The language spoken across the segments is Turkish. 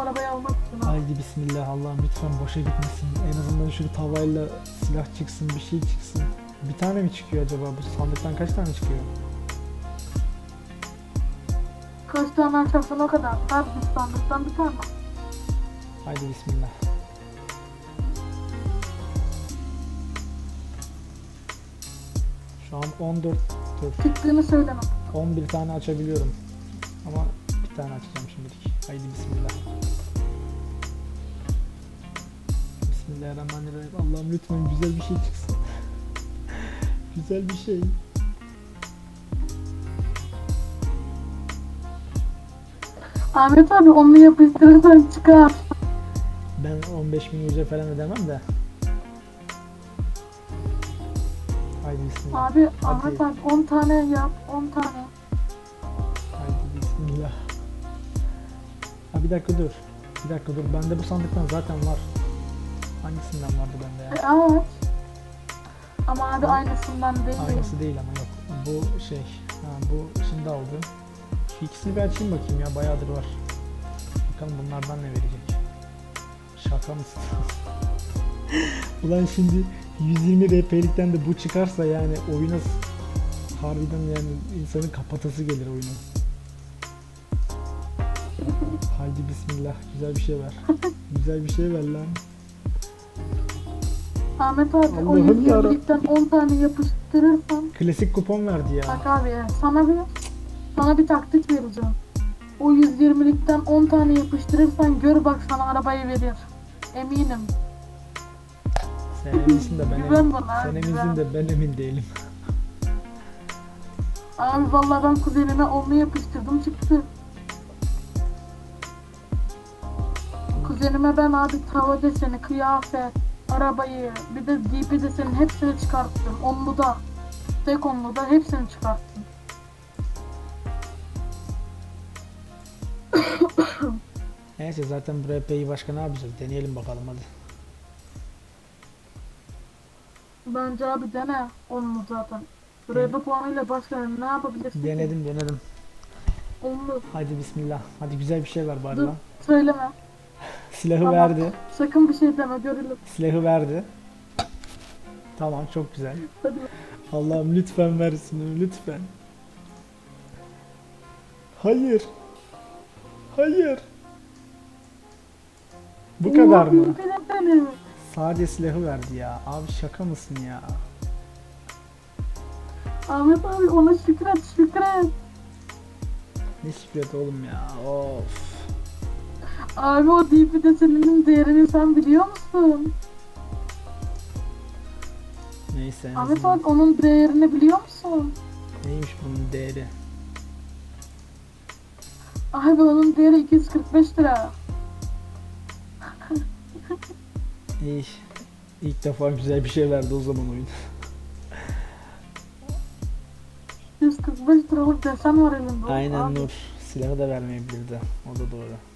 arabayı almak için. Haydi bismillah Allah'ım lütfen boşa gitmesin. En azından şu tavayla silah çıksın bir şey çıksın. Bir tane mi çıkıyor acaba bu sandıktan kaç tane çıkıyor? Kaç tane o kadar. Her bir sandıktan bir tane. Haydi bismillah. Şu an 14 dur, Çıktığını söyleme. 11 tane açabiliyorum. Ama bir tane açacağım şimdilik. Haydi bismillah. Bismillahirrahmanirrahim. Allah'ım lütfen güzel bir şey çıksın. güzel bir şey. Ahmet abi onu yapıştırırsan çıkar. Ben 15 bin yüze falan ödemem de. Haydi bismillah. Abi Hadi. Ahmet abi 10 tane yap. 10 tane. Haydi bismillah. Ha bir dakika dur. Bir dakika dur. Bende bu sandıktan zaten var. Hangisinden vardı bende ya? E, aç. Ama abi aynısından değil. Aynısı değil ama yok. Bu şey. Ha, bu şimdi aldım. Şu ikisini bir açayım bakayım ya. Bayağıdır var. Bakalım bunlardan ne verecek. Şaka mısın? Ulan şimdi 120 RP'likten de bu çıkarsa yani oyuna harbiden yani insanın kapatası gelir oyunu. Haydi bismillah. Güzel bir şey ver. Güzel bir şey ver lan. Ahmet abi o Allah'ım yarabbim. 120'likten 10 tane yapıştırırsan Klasik kupon verdi ya. bak abi sana bir sana bir taktik vereceğim. O 120'likten 10 tane yapıştırırsan gör bak sana arabayı verir. Eminim. Sen eminsin de ben Güven emin. bana, Sen güven. eminsin de ben emin değilim. Abi vallahi ben kuzenime onu yapıştırdım çıktı. Kuzenime ben abi tava deseni, kıyafet, arabayı, bir de desenin hepsini çıkarttım. Onlu da, tek onlu da hepsini çıkarttım. Neyse zaten bu RP'yi başka ne yapacağız? Deneyelim bakalım hadi. Bence abi dene onlu zaten. RP puanıyla başka ne yapabilirsin? Denedim denedim. Onlu. Hadi bismillah. Hadi güzel bir şey ver bari Dur lan. söyleme. Silahı Tamam. verdi. Sakın bir şey deme görülür. Silahı verdi. Tamam çok güzel. Hadi. Allah'ım lütfen versin lütfen. Hayır. Hayır. Bu kadar Oo, mı? Deseni. Sadece silahı verdi ya. Abi şaka mısın ya? Ahmet abi ona şükret şükret. Ne şifret oğlum ya. Of. Abi o DP deseninin değerini sen biliyor musun? Neyse. en Ahmet azından- onun değerini biliyor musun? Neymiş bunun değeri? Abi onun değeri 245 lira. İyi. İlk defa güzel bir şey verdi o zaman oyun. 145 liralık desen var elinde. Aynen Abi, Nur. Silahı da vermeyebilirdi. O da doğru.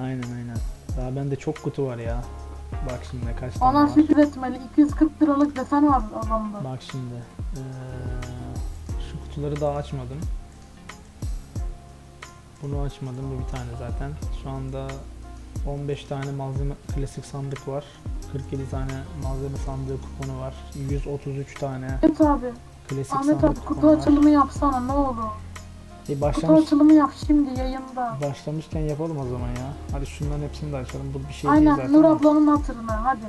Aynen aynen. Daha bende çok kutu var ya. Bak şimdi kaç tane Ona var. şükretmeli. 240 liralık desen var adamda. Bak şimdi. Ee, şu kutuları daha açmadım. Bunu açmadım. Bu bir tane zaten. Şu anda 15 tane malzeme klasik sandık var. 47 tane malzeme sandığı kuponu var. 133 tane Ahmet abi. klasik Ahmet sandık abi kutu kuponu var. açılımı yapsana ne olur. E Kutu başlamış, açılımı yap şimdi yayında. başlamışken yapalım o zaman ya. Hadi şunların hepsini de açalım. Bu bir şey değil Aynen zaten. Nur ama ablanın hatırına hadi.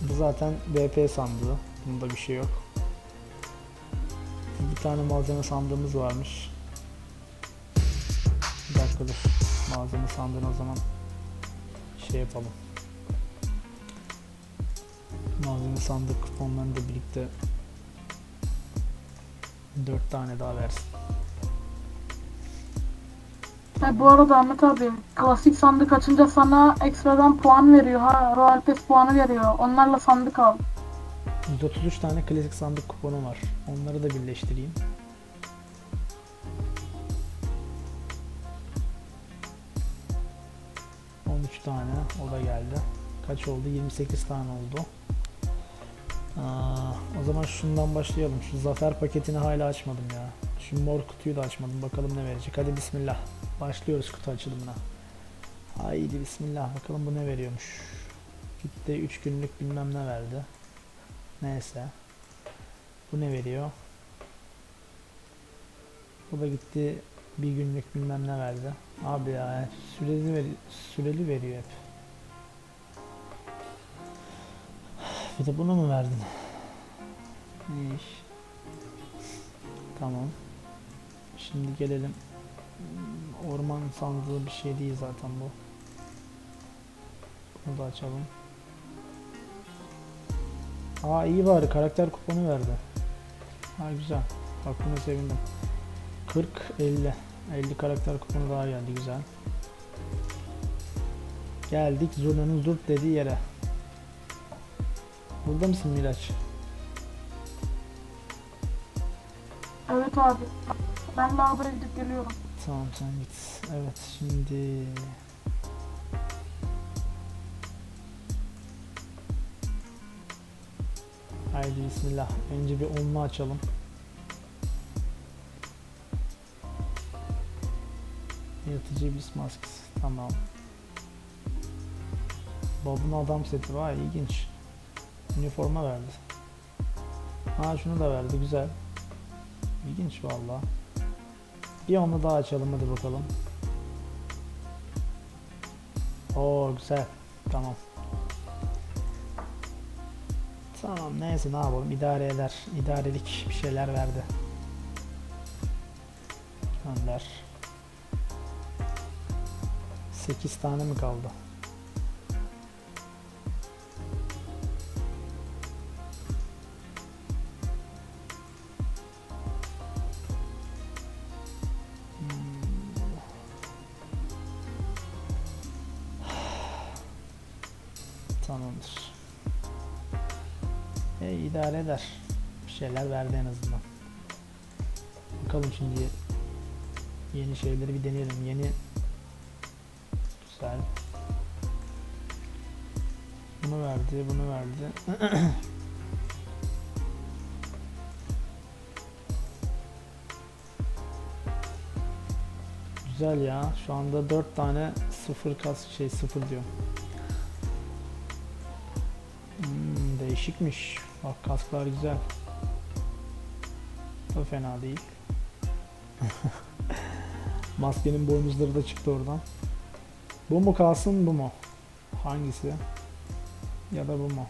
Bu zaten VP sandığı. Bunda bir şey yok. Bir tane malzeme sandığımız varmış. Bir dakika dur. Malzeme sandığını o zaman şey yapalım. Malzeme sandık kuponlarını da birlikte 4 tane daha versin. Ha, bu arada Ahmet abi klasik sandık açınca sana ekstradan puan veriyor ha. Royal Pass puanı veriyor. Onlarla sandık al. 133 tane klasik sandık kuponu var. Onları da birleştireyim. ...13 tane o da geldi. Kaç oldu? 28 tane oldu. Aa, o zaman şundan başlayalım. Şu zafer paketini hala açmadım ya. Şu mor kutuyu da açmadım. Bakalım ne verecek. Hadi bismillah. Başlıyoruz kutu açılımına. Haydi bismillah. Bakalım bu ne veriyormuş. Gitti 3 günlük bilmem ne verdi. Neyse. Bu ne veriyor? Bu da gitti bir günlük bilmem ne verdi. Abi ya süreli, ver süreli veriyor hep. Bir de bunu mu verdin? Ne iş? Tamam. Şimdi gelelim. Hmm, Orman sandığı bir şey değil zaten bu. Bunu da açalım. Aa iyi bari karakter kuponu verdi. Ha güzel. Bak buna sevindim. 40 50. 50 karakter kuponu daha geldi güzel. Geldik Zurna'nın zurt dediği yere. Burada mısın Miraç? Evet abi. Ben lavaboya gidip geliyorum. Tamam sen git. Evet şimdi Haydi bismillah. Önce bir onlu açalım. Yaratıcı iblis maskesi. Tamam. Babun adam seti var ilginç. Üniforma verdi. Ha şunu da verdi güzel. İlginç valla. Bir onu daha açalım hadi bakalım. Oo güzel. Tamam. Tamam neyse ne yapalım idare eder. İdarelik bir şeyler verdi. Gönder. 8 tane mi kaldı? Tamamdır. E, idare eder. Bir şeyler verdi en azından. Bakalım şimdi yeni şeyleri bir deneyelim. Yeni güzel. Bunu verdi, bunu verdi. Güzel ya. Şu anda 4 tane sıfır kas şey sıfır diyor. Değişikmiş. Bak kasklar güzel. Da fena değil. Maskenin boynuzları da çıktı oradan. Bu mu kalsın bu mu? Hangisi? Ya da bu mu?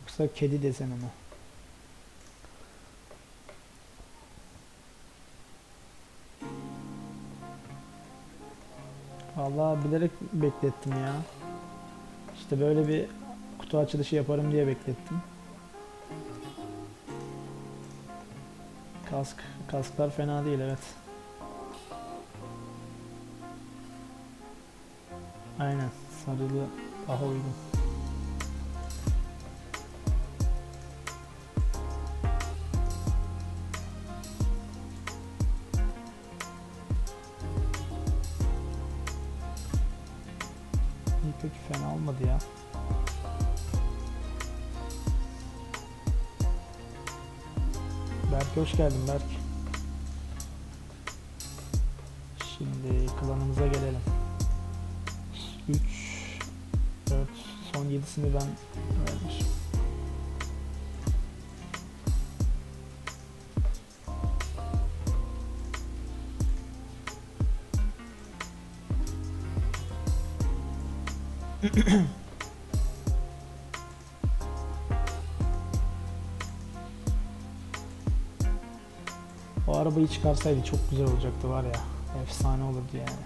Yoksa kedi deseni mi? Vallahi bilerek beklettim ya. İşte böyle bir kutu açılışı yaparım diye beklettim. Kask, kasklar fena değil evet. Aynen, sarılı daha uygun. Berk hoş geldin Berk. Şimdi klanımıza gelelim. 3 4 son 7'sini ben vermişim. O arabayı çıkarsaydı çok güzel olacaktı var ya. Efsane olurdu yani.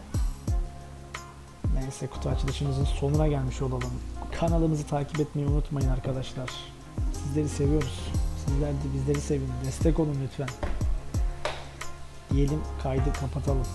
Neyse kutu açılışımızın sonuna gelmiş olalım. Kanalımızı takip etmeyi unutmayın arkadaşlar. Sizleri seviyoruz. Sizler de bizleri sevin. Destek olun lütfen. Diyelim kaydı kapatalım.